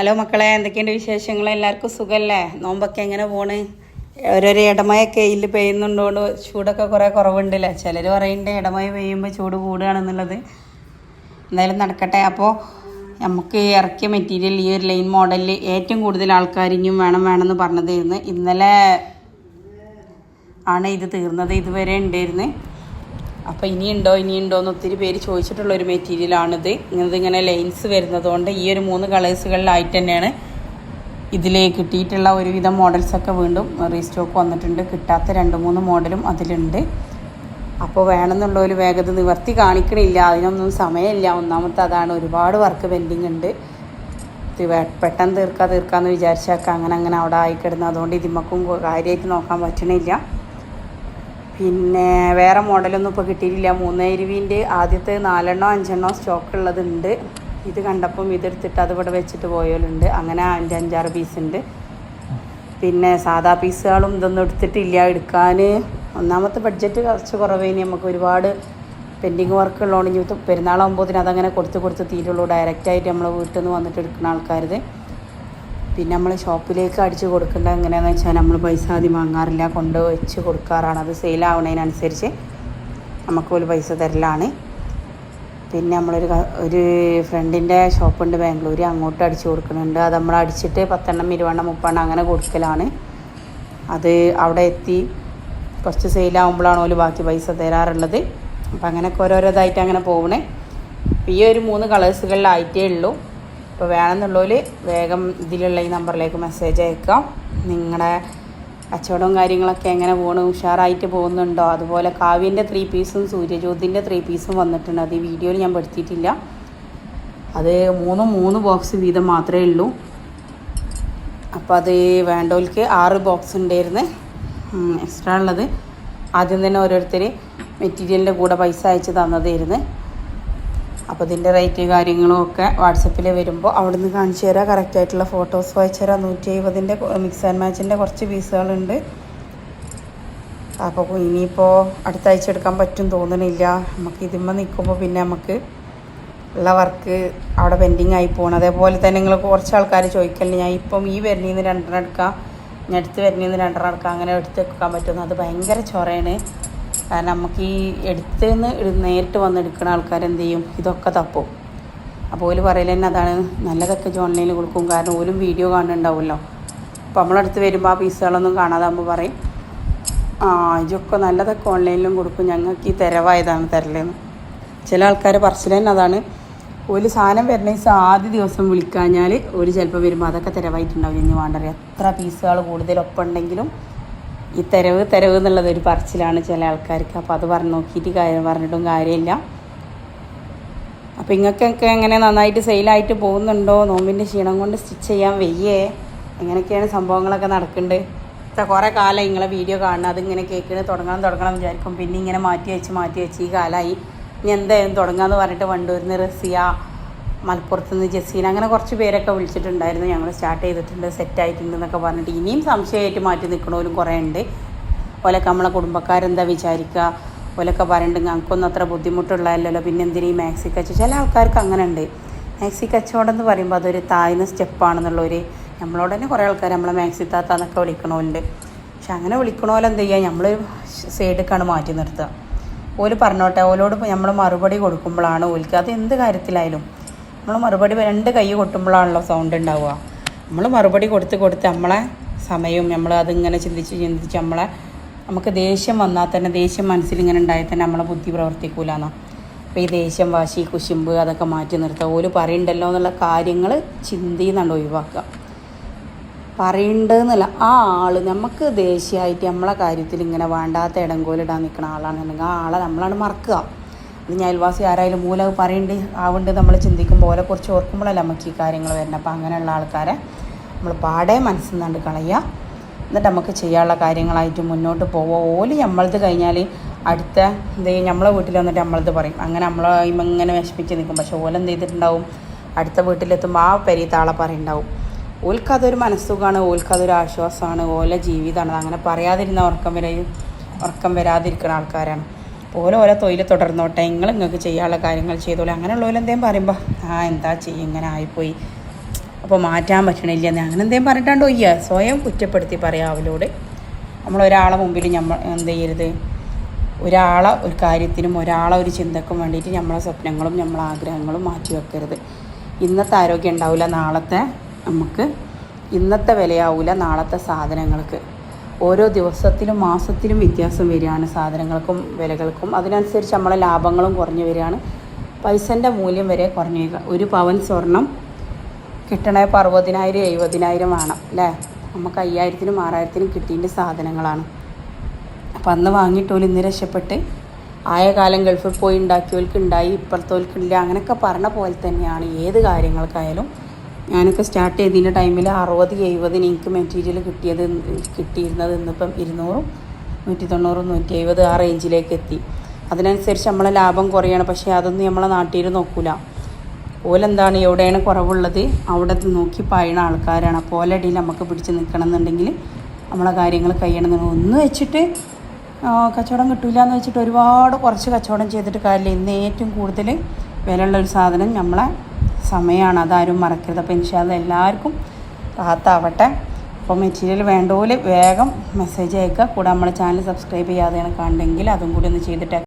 Hello മക്കളെ എന്തൊക്കെയുണ്ട് വിശേഷങ്ങൾ? എല്ലാവർക്കും സുഖമല്ലേ നോമ്പൊക്കെ എങ്ങനെ പോണ്? ഓരോരോ ഇടമയൊക്കെ ഇതിൽ പെയ്യുന്നുണ്ടോണ്ട് ചൂടൊക്കെ കുറേ കുറവുണ്ടല്ലേ ചിലർ പറയുന്നുണ്ട് ഇടമയ പെയ്യുമ്പോൾ ചൂട് കൂടുകയാണെന്നുള്ളത്. എന്തായാലും നടക്കട്ടെ. അപ്പോൾ നമുക്ക് ഇറക്കിയ മെറ്റീരിയൽ ഈ ഒരു ലൈൻ മോഡലിൽ ഏറ്റവും കൂടുതൽ ആൾക്കാർ ഇനിയും വേണം വേണമെന്ന് പറഞ്ഞതായിരുന്നു ഇന്നലെ ആണ് ഇത് തീർന്നത്. ഇതുവരെ ഉണ്ടായിരുന്നു. അപ്പോൾ ഇനിയുണ്ടോ ഇനിയുണ്ടോ എന്ന് ഒത്തിരി പേര് ചോദിച്ചിട്ടുള്ള ഒരു മെറ്റീരിയലാണിത് ഇങ്ങനത് ഇങ്ങനെ ലൈൻസ് വരുന്നതുകൊണ്ട് ഈ ഒരു മൂന്ന് കളേഴ്സുകളിലായിട്ട് തന്നെയാണ് ഇതിൽ കിട്ടിയിട്ടുള്ള ഒരുവിധം മോഡൽസൊക്കെ വീണ്ടും റീസ്റ്റോക്ക് വന്നിട്ടുണ്ട്. കിട്ടാത്ത രണ്ട് മൂന്ന് മോഡലും അതിലുണ്ട്. അപ്പോൾ വേണമെന്നുള്ള ഒരു വേഗത നിവർത്തി കാണിക്കണില്ല. അതിനൊന്നും സമയമില്ല. ഒന്നാമത്തെ അതാണ് ഒരുപാട് വർക്ക് പെൻഡിങ് ഉണ്ട്. പെട്ടെന്ന് തീർക്കാ തീർക്കാമെന്ന് വിചാരിച്ചൊക്കെ അങ്ങനെ അങ്ങനെ അവിടെ ആയിക്കിടുന്നു. അതുകൊണ്ട് ഇതിമക്കും കാര്യമായിട്ട് നോക്കാൻ പറ്റണില്ല. പിന്നെ വേറെ മോഡലൊന്നും ഇപ്പോൾ കിട്ടിയിട്ടില്ല. മൂന്നേരുവിന്റെ ആദ്യത്തെ നാലെണ്ണോ അഞ്ചെണ്ണോ സ്റ്റോക്ക് ഉള്ളതുണ്ട്. ഇത് കണ്ടപ്പം ഇതെടുത്തിട്ട് അത് ഇവിടെ വെച്ചിട്ട് പോയാലുണ്ട് അങ്ങനെ അഞ്ച് അഞ്ചാറ് പീസ് ഉണ്ട്. പിന്നെ സാധാ പീസുകളും ഇതൊന്നും എടുത്തിട്ടില്ല. എടുക്കാൻ ഒന്നാമത്തെ ബഡ്ജറ്റ് കുറച്ച് കുറവേനി നമുക്ക് ഒരുപാട് പെൻഡിങ് വർക്ക് ഉള്ളതുകൊണ്ട് ഇനി പെരുന്നാളാകുമ്പോൾ അതങ്ങനെ കൊടുത്ത് കൊടുത്ത് തീരുള്ളൂ. ഡയറക്റ്റായിട്ട് നമ്മൾ വീട്ടിൽ നിന്ന് വന്നിട്ട് എടുക്കുന്ന ആൾക്കാരത്. പിന്നെ നമ്മൾ ഷോപ്പിലേക്ക് അടിച്ച് കൊടുക്കേണ്ടത് എങ്ങനെയാണെന്ന് വെച്ചാൽ നമ്മൾ പൈസ ആദ്യം വാങ്ങാറില്ല കൊണ്ട് വെച്ച് കൊടുക്കാറാണ്. അത് സെയിലാവണതിനനുസരിച്ച് നമുക്ക് ഒരു പൈസ തരലാണ്. പിന്നെ നമ്മളൊരു ഒരു ഫ്രണ്ടിന്റെ ഷോപ്പുണ്ട് ബാംഗ്ലൂർ അങ്ങോട്ട് അടിച്ച് കൊടുക്കുന്നുണ്ട്. അത് നമ്മൾ അടിച്ചിട്ട് പത്തെണ്ണം ഇരുപതെണ്ണം മുപ്പെണ്ണം അങ്ങനെ കൊടുക്കലാണ്. അത് അവിടെ എത്തി കുറച്ച് സെയിലാവുമ്പോഴാണ് ഓൽ ബാക്കി പൈസ തരാറുള്ളത്. അപ്പം അങ്ങനെയൊക്കെ ഓരോരോതായിട്ട് അങ്ങനെ പോകണേ ഈ ഒരു മൂന്ന് കളേഴ്സുകളിലായിട്ടേ ഉള്ളൂ. ഇപ്പോൾ വേണമെന്നുള്ളവർ വേഗം ഇതിലുള്ള ഈ നമ്പറിലേക്ക് മെസ്സേജ് അയക്കാം. നിങ്ങളുടെ കച്ചവടവും കാര്യങ്ങളൊക്കെ എങ്ങനെ പോകണം ഉഷാറായിട്ട് പോകുന്നുണ്ടോ? അതുപോലെ കാവ്യന്റെ ത്രീ പീസും സൂര്യജ്യോതിന്റെ ത്രീ പീസും വന്നിട്ടുണ്ട്. അത് ഈ വീഡിയോയിൽ ഞാൻ പെടുത്തിയിട്ടില്ല. അത് മൂന്നും മൂന്ന് ബോക്സ് വീതം മാത്രമേ ഉള്ളൂ. അപ്പോൾ അത് വേണ്ടവർക്ക് ആറ് ബോക്സ് ഉണ്ടായിരുന്നു. എക്സ്ട്രാ ഉള്ളത്. ആദ്യം തന്നെ ഓരോരുത്തർ മെറ്റീരിയലിന്റെ കൂടെ പൈസ അയച്ച് തന്നതായിരുന്നു. അപ്പോൾ ഇതിന്റെ റേറ്റ് കാര്യങ്ങളും ഒക്കെ വാട്സപ്പിൽ വരുമ്പോൾ അവിടെ നിന്ന് കാണിച്ചു തരാം. കറക്റ്റായിട്ടുള്ള ഫോട്ടോസ് വായിച്ചു തരാം. നൂറ്റി എഴുപതിന്റെ മിക്സ് ആൻഡ് മാച്ചിന്റെ കുറച്ച് പീസുകളുണ്ട് അപ്പോൾ ഇനിയിപ്പോൾ അടുത്ത ആഴ്ച എടുക്കാൻ പറ്റും തോന്നണില്ല. നമുക്ക് ഇതിമ്മ നിൽക്കുമ്പോൾ പിന്നെ നമുക്ക് ഉള്ള വർക്ക് അവിടെ പെൻഡിങ് ആയി പോകണം അതേപോലെ തന്നെ നിങ്ങൾ കുറച്ച് ആൾക്കാർ ചോദിക്കലില്ല ഞാൻ ഇപ്പം ഈ വരണിന്ന് രണ്ടെണ്ണം എടുക്കാം. ഞാൻ അടുത്ത് വരണിന്ന് രണ്ടെണ്ണം എടുക്കാം. അങ്ങനെ എടുത്ത് വെക്കാൻ പറ്റുന്നു അത് ഭയങ്കര ചൊറയാണ്. കാരണം നമുക്ക് ഈ എടുത്തുനിന്ന് നേരിട്ട് വന്ന് എടുക്കുന്ന ആൾക്കാർ എന്ത് ചെയ്യും? ഇതൊക്കെ തപ്പും. അപ്പോൾ ഓൽ പറയൽ തന്നെ അതാണ്. നല്ലതൊക്കെ ഓൺലൈനിൽ കൊടുക്കും. കാരണം ഓലും വീഡിയോ കാണുന്നുണ്ടാവുമല്ലോ. അപ്പോൾ നമ്മളടുത്ത് വരുമ്പോൾ ആ പീസുകളൊന്നും കാണാതാകുമ്പോൾ പറയും ആ ഇതൊക്കെ നല്ലതൊക്കെ ഓൺലൈനിലും കൊടുക്കും. ഞങ്ങൾക്ക് ഈ തിരവായതാണ് തരലെന്ന്. ചില ആൾക്കാർ പറച്ചിൽ തന്നെ അതാണ്. ഒരു സാധനം വരുന്ന ദിവസം ആദ്യ ദിവസം വിളിക്കാഞ്ഞാൽ ഒരു ചിലപ്പോൾ വരുമ്പോൾ അതൊക്കെ തിരവായിട്ടുണ്ടാവില്ല. ഇനി വേണ്ടറിയാം എത്ര പീസുകൾ കൂടുതൽ ഒപ്പം ഉണ്ടെങ്കിലും ഈ തെരവ് തെരവ് എന്നുള്ളത് ഒരു പറച്ചിലാണ് ചില ആൾക്കാർക്ക്. അപ്പോൾ അത് പറഞ്ഞ് നോക്കിയിട്ട് കാര്യം പറഞ്ഞിട്ടും കാര്യമില്ല. അപ്പോൾ ഇങ്ങൾക്കൊക്കെ എങ്ങനെ നന്നായിട്ട് സെയിലായിട്ട് പോകുന്നുണ്ടോ? നോമ്പിന്റെ ക്ഷീണം കൊണ്ട് സ്റ്റിച്ച് ചെയ്യാൻ വയ്യേ. എങ്ങനെയൊക്കെയാണ് സംഭവങ്ങളൊക്കെ നടക്കുന്നുണ്ട് കുറേ കാലം നിങ്ങളെ വീഡിയോ കാണുന്നത്. അതിങ്ങനെ കേൾക്കുന്നത് തുടങ്ങണം തുടങ്ങണം വിചാരിക്കും. പിന്നെ ഇങ്ങനെ മാറ്റി വെച്ച് മാറ്റി വെച്ച് ഈ കാലമായി ഇനി എന്തായാലും തുടങ്ങാമെന്ന് പറഞ്ഞിട്ട് വണ്ടൂരിൽ നിന്ന് റസിയ മലപ്പുറത്ത് നിന്ന് ജസീന അങ്ങനെ കുറച്ച് പേരൊക്കെ വിളിച്ചിട്ടുണ്ടായിരുന്നു. ഞങ്ങൾ സ്റ്റാർട്ട് ചെയ്തിട്ടുണ്ട് സെറ്റായിട്ടുണ്ട് എന്നൊക്കെ പറഞ്ഞിട്ട്. ഇനിയും സംശയമായിട്ട് മാറ്റി നിൽക്കണവരും കുറേ ഉണ്ട്. ഓലൊക്കെ നമ്മളെ കുടുംബക്കാരെന്താ വിചാരിക്കുക ഓലൊക്കെ പറയുന്നുണ്ട് ഞങ്ങൾക്കൊന്നും അത്ര ബുദ്ധിമുട്ടുള്ളതല്ലല്ലോ. പിന്നെ എന്തിനീ മാക്സി കച്ച ചില ആൾക്കാർക്ക് അങ്ങനെ ഉണ്ട്. മാക്സി കച്ചവടം എന്ന് പറയുമ്പോൾ അതൊരു താഴ്ന്ന സ്റ്റെപ്പാണെന്നുള്ളൊരു നമ്മളോട് തന്നെ കുറേ ആൾക്കാർ നമ്മളെ മാക്സി താത്ത എന്നൊക്കെ വിളിക്കണമല്ലോ പക്ഷെ അങ്ങനെ വിളിക്കണമല്ലോ എന്ത് ചെയ്യുക നമ്മൾ സൈഡിലേക്കാണ് മാറ്റി നിർത്തുക ഓൽ പറഞ്ഞോട്ടെ ഓലോട് നമ്മൾ മറുപടി കൊടുക്കുമ്പോഴാണ് ഓൽക്ക് അത് എന്ത് കാര്യത്തിലായാലും നമ്മൾ മറുപടി രണ്ട് കൈ കൊട്ടുമ്പോഴാണല്ലോ സൗണ്ട് ഉണ്ടാവുക. നമ്മൾ മറുപടി കൊടുത്ത് കൊടുത്ത് നമ്മളെ സമയവും നമ്മൾ അതിങ്ങനെ ചിന്തിച്ച് ചിന്തിച്ച് നമ്മളെ നമുക്ക് ദേഷ്യം വന്നാൽ തന്നെ ദേഷ്യം മനസ്സിലിങ്ങനെ ഉണ്ടായാൽ തന്നെ നമ്മളെ ബുദ്ധി പ്രവർത്തിക്കൂലെന്നാ. അപ്പോൾ ഈ ദേഷ്യം വാശി കുശുമ്പ് അതൊക്കെ മാറ്റി നിർത്തുക ഓൽ പറയണ്ടല്ലോ എന്നുള്ള കാര്യങ്ങൾ ചിന്തയിൽ നിന്നുണ്ട് ഒഴിവാക്കുക. പറയണ്ടെന്നല്ല ആ ആൾ നമുക്ക് ദേഷ്യമായിട്ട് നമ്മളെ കാര്യത്തിൽ ഇങ്ങനെ വേണ്ടാത്ത ഇടങ്കോലിടാൻ നിൽക്കുന്ന ആളാണെന്നുണ്ടെങ്കിൽ ആ ആളെ നമ്മളാണ് മറക്കുക. ഞാൻ അയൽവാസി ആരായാലും മൂലം പറയേണ്ടി ആവുണ്ട് നമ്മൾ ചിന്തിക്കുമ്പോൾ ഓലെ കുറച്ച് ഓർക്കുമ്പോഴല്ല നമുക്ക് ഈ കാര്യങ്ങൾ വരുന്നത് അപ്പോൾ അങ്ങനെയുള്ള ആൾക്കാരെ നമ്മൾ പാടെ മനസ്സിൽ നിന്നാണ്ട് കളയുക എന്നിട്ട് നമുക്ക് ചെയ്യാനുള്ള കാര്യങ്ങളായിട്ട് മുന്നോട്ട് പോവുക ഓൽ നമ്മളത് കഴിഞ്ഞാൽ അടുത്ത ചെയ്യും നമ്മളെ വീട്ടിൽ വന്നിട്ട് നമ്മളത് പറയും. അങ്ങനെ നമ്മളെ ഇങ്ങനെ വിഷമിച്ച് നിൽക്കും പക്ഷെ ഓല എന്ത് ചെയ്തിട്ടുണ്ടാവും? അടുത്ത വീട്ടിലെത്തുമ്പോൾ ആ പെരീത്താളെ പറയുണ്ടാവും. ഓൽക്കതൊരു മനസ്സുഖമാണ് ഓൽക്കതൊരു ആശ്വാസമാണ് ഓല ജീവിതമാണ് അങ്ങനെ പറയാതിരുന്ന ഉറക്കം വരെയും ഉറക്കം വരാതിരിക്കുന്ന ആൾക്കാരാണ്. ഓല ഓരോ തൊഴിൽ തുടർന്നോട്ടെ. നിങ്ങൾ നിങ്ങൾക്ക് ചെയ്യാനുള്ള കാര്യങ്ങൾ ചെയ്തോളെ. അങ്ങനെയുള്ളവരെന്തേലും പറയുമ്പോൾ ആ എന്താ ചെയ്യും ഇങ്ങനെ ആയിപ്പോയി. അപ്പോൾ മാറ്റാൻ പറ്റണില്ല എന്ന് അങ്ങനെ എന്തേലും പറഞ്ഞിട്ടാണ്ട് ഇയ്യ സ്വയം കുറ്റപ്പെടുത്തി പറയാം അവരോട്. നമ്മളൊരാളെ മുമ്പിൽ നമ്മൾ എന്ത് ചെയ്യരുത്. ഒരാളെ ഒരു കാര്യത്തിനും ഒരാളെ ഒരു ചിന്തക്കും വേണ്ടിയിട്ട് നമ്മളെ സ്വപ്നങ്ങളും നമ്മളെ ആഗ്രഹങ്ങളും മാറ്റി വെക്കരുത്. ഇന്നത്തെ ആരോഗ്യം ഉണ്ടാവില്ല നാളത്തെ നമുക്ക് ഇന്നത്തെ വിലയാവില്ല നാളത്തെ സാധനങ്ങൾക്ക്. ഓരോ ദിവസത്തിലും മാസത്തിലും വ്യത്യാസം വരികയാണ് സാധനങ്ങൾക്കും വിലകൾക്കും. അതിനനുസരിച്ച് നമ്മളെ ലാഭങ്ങളും കുറഞ്ഞു വരികയാണ്. പൈസന്റെ മൂല്യം വരെ കുറഞ്ഞു വരിക. ഒരു പവൻ സ്വർണം കിട്ടണേ അറുപതിനായിരം എഴുപതിനായിരം വേണം അല്ലേ? നമുക്ക് അയ്യായിരത്തിനും ആറായിരത്തിനും കിട്ടിയതിന്റെ സാധനങ്ങളാണ്. അപ്പം അന്ന് വാങ്ങിയിട്ടോൽ ഇന്ന് രക്ഷപ്പെട്ട് ആയ കാലം ഗൾഫിൽ പോയി ഉണ്ടാക്കിയവർക്ക് ഉണ്ടായി ഇപ്പോഴത്തോൽക്കില്ല അങ്ങനെയൊക്കെ പറഞ്ഞ പോലെ തന്നെയാണ്. ഏത് കാര്യങ്ങൾക്കായാലും ഞാനൊക്കെ സ്റ്റാർട്ട് ചെയ്തതിന്റെ ടൈമിൽ അറുപത് എഴുപതിന് എനിക്ക് മെറ്റീരിയൽ കിട്ടിയത് കിട്ടിയിരുന്നത് ഇന്നിപ്പം ഇരുന്നൂറും നൂറ്റി തൊണ്ണൂറും നൂറ്റി എഴുപത് ആ റേഞ്ചിലേക്ക് എത്തി. അതിനനുസരിച്ച് നമ്മളെ ലാഭം കുറയാണ്. പക്ഷേ അതൊന്നും നമ്മളെ നാട്ടിൽ നോക്കൂല. ഓലെന്താണ് എവിടെയാണ് കുറവുള്ളത്? അവിടെ നോക്കി പായണ ആൾക്കാരാണ്. അപ്പോൾ ഓലടിയിൽ നമുക്ക് പിടിച്ച് നിൽക്കണം എന്നുണ്ടെങ്കിൽ നമ്മളെ കാര്യങ്ങൾ കഴിയണമെന്നുണ്ടെങ്കിൽ ഒന്ന് വെച്ചിട്ട് കച്ചവടം കിട്ടില്ല എന്ന് വെച്ചിട്ട് ഒരുപാട് കുറച്ച് കച്ചവടം ചെയ്തിട്ട് കാര്യമില്ല. ഇന്ന് ഏറ്റവും കൂടുതൽ വിലയുള്ള ഒരു സാധനം നമ്മളെ സമയമാണ് അതാരും മറക്കരുത്. അപ്പോൾ ഇൻഷാല്ല എല്ലാവർക്കും റാത്താവട്ടെ. അപ്പോൾ മെറ്റീരിയൽ വേണ്ട പോലെ വേഗം മെസ്സേജ് അയക്കുക. കൂടെ നമ്മുടെ ചാനൽ സബ്സ്ക്രൈബ് ചെയ്യാതെയാണ് കണ്ടെങ്കിൽ അതും കൂടി ഒന്ന് ചെയ്തിട്ട്